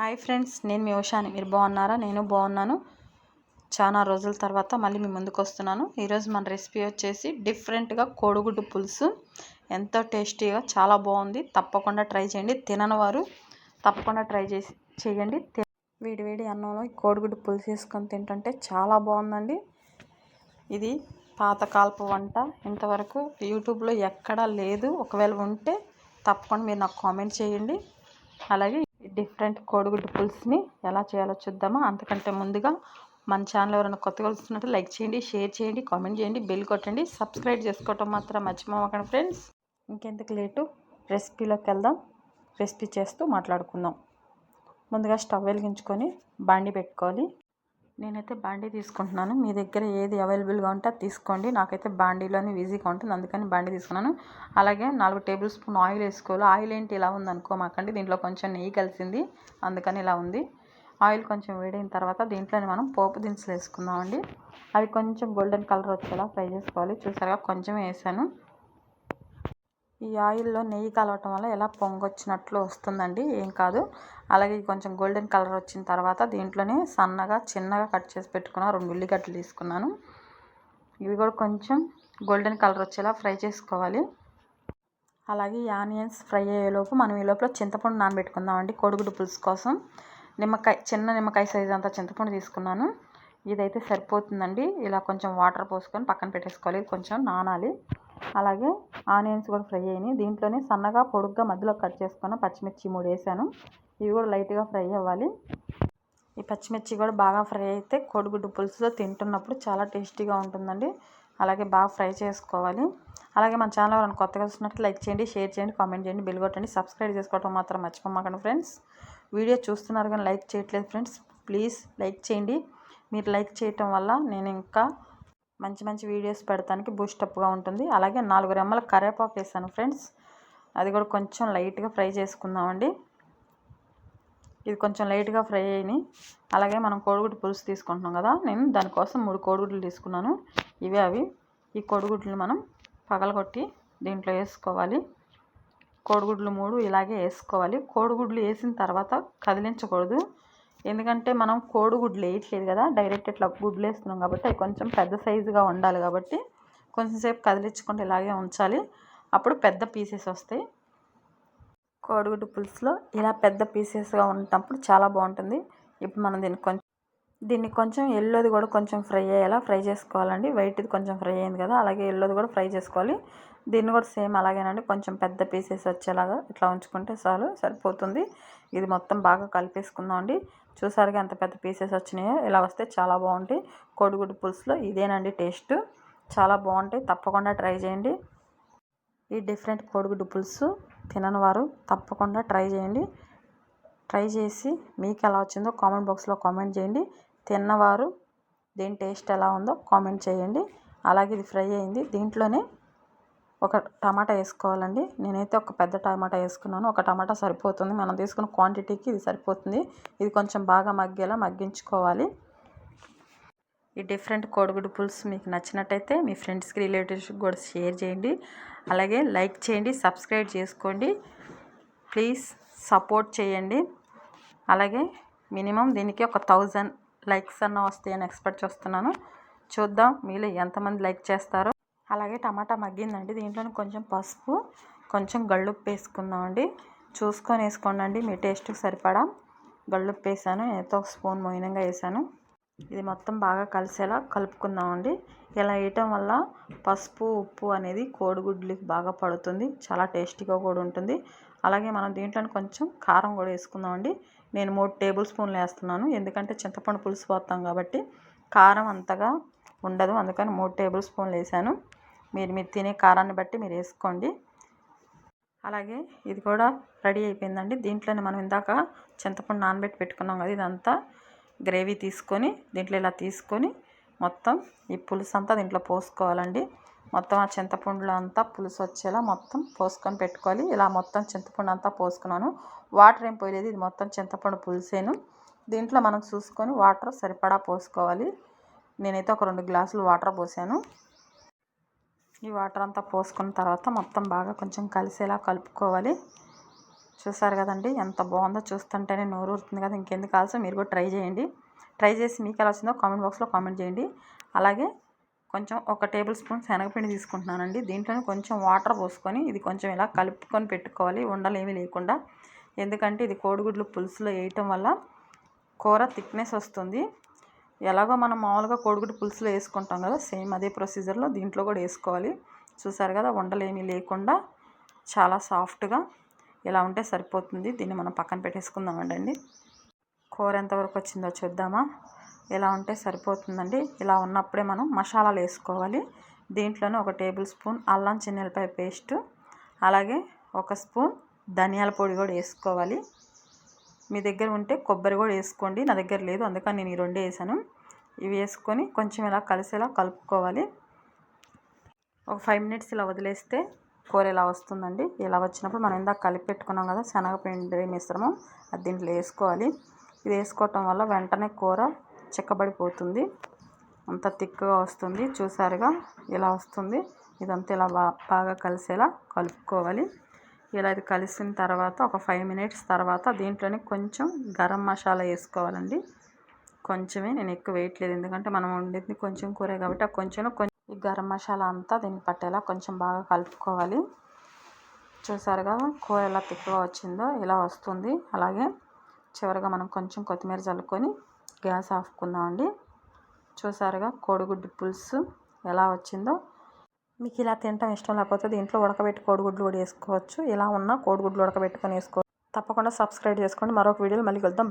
Hi friends నేను మీ ఉషాని. మీరు బాగున్నారా? నేను బాగున్నాను. చాలా రోజుల తర్వాత మళ్ళీ మీ ముందుకు వస్తున్నాను. ఈరోజు మన రెసిపీ వచ్చేసి డిఫరెంట్గా కోడిగుడ్డు పులుసు. ఎంతో టేస్టీగా చాలా బాగుంది. తప్పకుండా ట్రై చేయండి. తినని వారు తప్పకుండా ట్రై చేసి చేయండి. వేడి వేడి అన్నంలో కోడిగుడ్డు పులుసు వేసుకొని తింటుంటే చాలా బాగుందండి. ఇది పాతకాలపు వంట. ఇంతవరకు యూట్యూబ్లో ఎక్కడా లేదు. ఒకవేళ ఉంటే తప్పకుండా మీరు నాకు కామెంట్ చేయండి. అలాగే డిఫరెంట్ కోడిగుడ్డు పులుసుని ఎలా చేయాలో చూద్దామా. అంతకంటే ముందుగా మన ఛానల్ ఎవరైనా కొత్తగా వస్తున్నట్టు లైక్ చేయండి షేర్ చేయండి కామెంట్ చేయండి బెల్ కొట్టండి. సబ్స్క్రైబ్ చేసుకోవటం మాత్రం మర్చిపోకండి ఫ్రెండ్స్. ఇంకెందుకు లేటు? రెసిపీలోకి వెళ్దాం. రెసిపీ చేస్తూ మాట్లాడుకుందాం. ముందుగా స్టవ్ వెలిగించుకొని బాండి పెట్టుకోవాలి. నేనైతే బాండీ తీసుకుంటున్నాను. మీ దగ్గర ఏది అవైలబుల్గా ఉంటే అది తీసుకోండి. నాకైతే బాండీలోనే ఈజీగా ఉంటుంది. అందుకని బాండీ తీసుకున్నాను. అలాగే నాలుగు టేబుల్ స్పూన్ ఆయిల్ వేసుకోవాలి. ఆయిల్ ఏంటి? ఇలా ఉందనుకోమాకండి మాకండి. దీంట్లో కొంచెం నెయ్యి కలిసింది. అందుకని ఇలా ఉంది. ఆయిల్ కొంచెం వేడైన తర్వాత దీంట్లోనే మనం పోపు దినుసులు వేసుకుందామండి. అవి కొంచెం గోల్డెన్ కలర్ వచ్చేలా ఫ్రై చేసుకోవాలి. చూసారుగా? కొంచెం వేసాను. ఈ ఆయిల్లో నెయ్యి కలవటం వల్ల ఎలా పొంగొచ్చినట్లు వస్తుందండి ఏం కాదు. అలాగే కొంచెం గోల్డెన్ కలర్ వచ్చిన తర్వాత దీంట్లోనే సన్నగా చిన్నగా కట్ చేసి పెట్టుకున్న రెండు ఉల్లిగడ్డలు తీసుకున్నాను. ఇవి కూడా కొంచెం గోల్డెన్ కలర్ వచ్చేలా ఫ్రై చేసుకోవాలి. అలాగే ఈ ఆనియన్స్ ఫ్రై అయ్యేలోపు మనం ఈ లోపల చింతపండు నానబెట్టుకుందామండి కోడిగుడ్డు పులుసు కోసం. నిమ్మకాయ చిన్న నిమ్మకాయ సైజ్ అంతా చింతపండు తీసుకున్నాను. ఇదైతే సరిపోతుందండి. ఇలా కొంచెం వాటర్ పోసుకొని పక్కన పెట్టేసుకోవాలి కొంచెం నానాలి. అలాగే ఆనియన్స్ కూడా ఫ్రై అయినాయి. దీంట్లోనే సన్నగా పొడుగ్గా మధ్యలో కట్ చేసుకున్న పచ్చిమిర్చి మూడు వేసాను. ఇవి కూడా లైట్గా ఫ్రై అవ్వాలి. ఈ పచ్చిమిర్చి కూడా బాగా ఫ్రై అయితే కోడిగుడ్డు పులుసులో తింటున్నప్పుడు చాలా టేస్టీగా ఉంటుందండి. అలాగే బాగా ఫ్రై చేసుకోవాలి. అలాగే మన ఛానల్ ఎవరైనా కొత్తగా చూసినట్టు లైక్ చేయండి షేర్ చేయండి కామెంట్ చేయండి బిల్ కొట్టండి. సబ్స్క్రైబ్ చేసుకోవడం మాత్రం మర్చిపోమాకండి ఫ్రెండ్స్. వీడియో చూస్తున్నారు కానీ లైక్ చేయట్లేదు ఫ్రెండ్స్. ప్లీజ్ లైక్ చేయండి. మీరు లైక్ చేయటం వల్ల నేను ఇంకా మంచి మంచి వీడియోస్ పెడతానికి బూస్టప్గా ఉంటుంది. అలాగే నాలుగు రెమ్మల కరేపాకు వేసాను ఫ్రెండ్స్. అది కూడా కొంచెం లైట్గా ఫ్రై చేసుకుందామండి. ఇది కొంచెం లైట్గా ఫ్రై అయినాయి అలాగే మనం కోడిగుడ్డు పులుసు తీసుకుంటున్నాం కదా నేను దానికోసం మూడు కోడిగుడ్లు తీసుకున్నాను. ఇవే అవి. ఈ కోడిగుడ్లు మనం పగలగొట్టి దీంట్లో వేసుకోవాలి. కోడిగుడ్లు మూడు ఇలాగే వేసుకోవాలి. కోడిగుడ్లు వేసిన తర్వాత కదిలించకూడదు. ఎందుకంటే మనం కోడిగుడ్లు వేయట్లేదు కదా డైరెక్ట్ ఇట్లా గుడ్లు వేస్తున్నాం కాబట్టి అవి కొంచెం పెద్ద సైజుగా ఉండాలి కాబట్టి కొంచెంసేపు కదిలించుకుంటే ఇలాగే ఉంచాలి. అప్పుడు పెద్ద పీసెస్ వస్తాయి. కోడిగుడ్డు పులుసులో ఇలా పెద్ద పీసెస్గా ఉన్నప్పుడు చాలా బాగుంటుంది. ఇప్పుడు మనం దీన్ని కొంచెం దీన్ని కొంచెం ఎల్లోది కూడా కొంచెం ఫ్రై అయ్యేలా ఫ్రై చేసుకోవాలండి. వైట్ది కొంచెం ఫ్రై అయింది కదా అలాగే ఎల్లోది కూడా ఫ్రై చేసుకోవాలి. దీన్ని కూడా సేమ్ అలాగేనండి. కొంచెం పెద్ద పీసెస్ వచ్చేలాగా ఇట్లా ఉంచుకుంటే చాలు సరిపోతుంది. ఇది మొత్తం బాగా కలిపేసుకుందాం అండి చూసారుగా ఎంత పెద్ద పీసెస్ వచ్చినాయో? ఇలా వస్తే చాలా బాగుంటాయి. కోడిగుడ్డు పులుసులో ఇదేనండి టేస్ట్. చాలా బాగుంటాయి. తప్పకుండా ట్రై చేయండి. ఈ డిఫరెంట్ కోడిగుడ్డు పులుసు తినని వారు తప్పకుండా ట్రై చేయండి. ట్రై చేసి మీకు ఎలా వచ్చిందో కామెంట్ బాక్స్లో కామెంట్ చేయండి. తిన్నవారు దీని టేస్ట్ ఎలా ఉందో కామెంట్ చేయండి. అలాగే ఇది ఫ్రై అయింది. దీంట్లోనే ఒక టమాటా వేసుకోవాలండి. నేనైతే ఒక పెద్ద టమాటా వేసుకున్నాను. ఒక టమాటా సరిపోతుంది. మనం తీసుకున్న క్వాంటిటీకి ఇది సరిపోతుంది. ఇది కొంచెం బాగా మగ్గేలా మగ్గించుకోవాలి. ఈ డిఫరెంట్ కోడిగుడ్డు పులుసు మీకు నచ్చినట్టయితే మీ ఫ్రెండ్స్కి రిలేటివ్స్కి కూడా షేర్ చేయండి. అలాగే లైక్ చేయండి సబ్స్క్రైబ్ చేసుకోండి. ప్లీజ్ సపోర్ట్ చేయండి. అలాగే మినిమం దీనికి ఒక థౌజండ్ లైక్స్ అన్న వస్తాయని ఎక్స్పెక్ట్ చేస్తున్నాను. చూద్దాం మీలో ఎంతమంది లైక్ చేస్తారో. అలాగే టమాటా మగ్గిందండి. దీంట్లో కొంచెం పసుపు కొంచెం గళ్ళుప్పు వేసుకుందామండి. చూసుకొని వేసుకోండి మీ టేస్ట్కి సరిపడా గళ్ళుప్పు వేసాను. నేనైతే ఒక స్పూన్ మోయినంగా వేసాను. ఇది మొత్తం బాగా కలిసేలా కలుపుకుందామండి. ఇలా వేయటం వల్ల పసుపు ఉప్పు అనేది కోడిగుడ్లకి బాగా పడుతుంది. చాలా టేస్టీగా కూడా ఉంటుంది. అలాగే మనం దీంట్లో కొంచెం కారం కూడా వేసుకుందామండి. నేను మూడు టేబుల్ స్పూన్లు వేస్తున్నాను. ఎందుకంటే చింతపండు పులుసు పోతాం కాబట్టి కారం అంతగా ఉండదు. అందుకని మూడు టేబుల్ స్పూన్లు వేసాను. మీరు మీరు తినే కారాన్ని బట్టి మీరు వేసుకోండి. అలాగే ఇది కూడా రెడీ అయిపోయిందండి. దీంట్లోనే మనం ఇందాక చింతపండు నానబెట్టి పెట్టుకున్నాం కదా ఇదంతా గ్రేవీ తీసుకొని దీంట్లో ఇలా తీసుకొని మొత్తం ఈ పులుసు అంతా దీంట్లో పోసుకోవాలండి. మొత్తం ఆ చింతపండులో అంతా పులుసు వచ్చేలా మొత్తం పోసుకొని పెట్టుకోవాలి. ఇలా మొత్తం చింతపండు అంతా పోసుకున్నాను. వాటర్ ఏం పోయలేదు ఇది మొత్తం చింతపండు పులుసేను. దీంట్లో మనం చూసుకొని వాటర్ సరిపడా పోసుకోవాలి. నేనైతే ఒక రెండు గ్లాసులు వాటర్ పోసాను. ఈ వాటర్ అంతా పోసుకున్న తర్వాత మొత్తం బాగా కొంచెం కలిసేలా కలుపుకోవాలి. చూసారు కదండి ఎంత బాగుందో చూస్తుంటేనే నోరు ఊరుతుంది కదా ఇంకెందుకు ఆలస్యం? మీరు కూడా ట్రై చేయండి. ట్రై చేసి మీకు ఎలా వచ్చిందో కామెంట్ బాక్స్లో కామెంట్ చేయండి. అలాగే కొంచెం ఒక టేబుల్ స్పూన్ శనగపిండి తీసుకుంటున్నానండి. దీంట్లోనే కొంచెం వాటర్ పోసుకొని ఇది కొంచెం ఇలా కలుపుకొని పెట్టుకోవాలి ఉండలు ఏమీ లేకుండా. ఎందుకంటే ఇది కోడిగుడ్లు పులుసులో వేయటం వల్ల కూర థిక్నెస్ వస్తుంది. ఎలాగో మనం మామూలుగా కోడిగుడ్డు పులుసులో వేసుకుంటాం కదా సేమ్ అదే ప్రొసీజర్లో దీంట్లో కూడా వేసుకోవాలి. చూసారు కదా ఉండలేమీ లేకుండా చాలా సాఫ్ట్గా ఇలా ఉంటే సరిపోతుంది. దీన్ని మనం పక్కన పెట్టేసుకుందామండి కూర ఎంతవరకు వచ్చిందో చూద్దామా. ఇలా ఉంటే సరిపోతుందండి. ఇలా ఉన్నప్పుడే మనం మసాలాలు వేసుకోవాలి. దీంట్లోనే ఒక టేబుల్ స్పూన్ అల్లం చిన్నెలపాయ పేస్ట్ అలాగే ఒక స్పూన్ ధనియాల పొడి కూడా వేసుకోవాలి. మీ దగ్గర ఉంటే కొబ్బరి కూడా వేసుకోండి. నా దగ్గర లేదు అందుకని నేను ఈ రెండే వేసాను. ఇవి వేసుకొని కొంచెం ఇలా కలిసేలా కలుపుకోవాలి. ఒక ఫైవ్ మినిట్స్ ఇలా వదిలేస్తే కూర ఇలా వస్తుందండి? ఇలా వచ్చినప్పుడు మనం ఇందాక కలిపి పెట్టుకున్నాం కదా శనగపిండి మిశ్రమం అది దీంట్లో వేసుకోవాలి. ఇది వేసుకోవటం వల్ల వెంటనే కూర చిక్కబడిపోతుంది. అంత తిక్కుగా వస్తుంది. చూసారుగా ఇలా వస్తుంది. ఇదంతా ఇలా బాగా కలిసేలా కలుపుకోవాలి. ఇలా ఇది కలిసిన తర్వాత ఒక ఫైవ్ మినిట్స్ తర్వాత దీంట్లోనే కొంచెం గరం మసాలా వేసుకోవాలండి. కొంచెమే నేను ఎక్కువ వేయట్లేదు. ఎందుకంటే మనం వండింది కొంచెం కూర కాబట్టి ఆ కొంచెం కొంచెం ఈ గరం మసాలా అంతా దీనికి పట్టేలా కొంచెం బాగా కలుపుకోవాలి. చూసారు కదా కూర ఎలా తిక్కుగా వచ్చిందో ఇలా వస్తుంది. అలాగే చివరిగా మనం కొంచెం కొత్తిమీర చల్లుకొని గ్యాస్ ఆపుకుందామండి చూసారుగా కోడిగుడ్డు పులుసు ఎలా వచ్చిందో. మీకు ఇలా తినటం ఇష్టం లేకపోతే దీంట్లో ఉడకబెట్టి కోడిగుడ్లు కూడా వేసుకోవచ్చు. ఇలా ఉన్న కోడిగుడ్లు ఉడకబెట్టుకొని వేసుకోవచ్చు. తప్పకుండా సబ్స్క్రైబ్ చేసుకోండి. మరొక వీడియోలో మళ్ళీ కలుద్దాం.